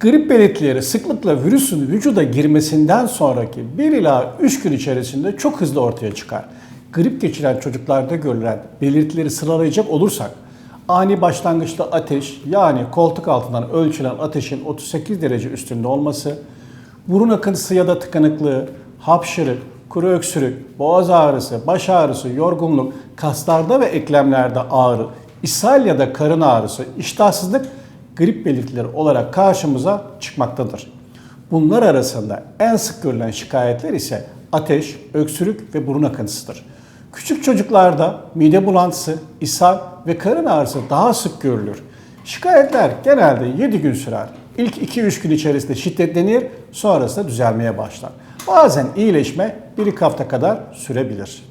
Grip belirtileri sıklıkla virüsün vücuda girmesinden sonraki 1 ila 3 gün içerisinde çok hızlı ortaya çıkar. Grip geçiren çocuklarda görülen belirtileri sıralayacak olursak ani başlangıçta ateş yani koltuk altından ölçülen ateşin 38 derece üstünde olması, burun akıntısı ya da tıkanıklığı, hapşırık, kuru öksürük, boğaz ağrısı, baş ağrısı, yorgunluk, kaslarda ve eklemlerde ağrı, ishal ya da karın ağrısı, iştahsızlık grip belirtileri olarak karşımıza çıkmaktadır. Bunlar arasında en sık görülen şikayetler ise ateş, öksürük ve burun akıntısıdır. Küçük çocuklarda mide bulantısı, ishal ve karın ağrısı daha sık görülür. Şikayetler genelde 7 gün sürer. İlk 2-3 gün içerisinde şiddetlenir, sonrasında düzelmeye başlar. Bazen iyileşme 1-2 hafta kadar sürebilir.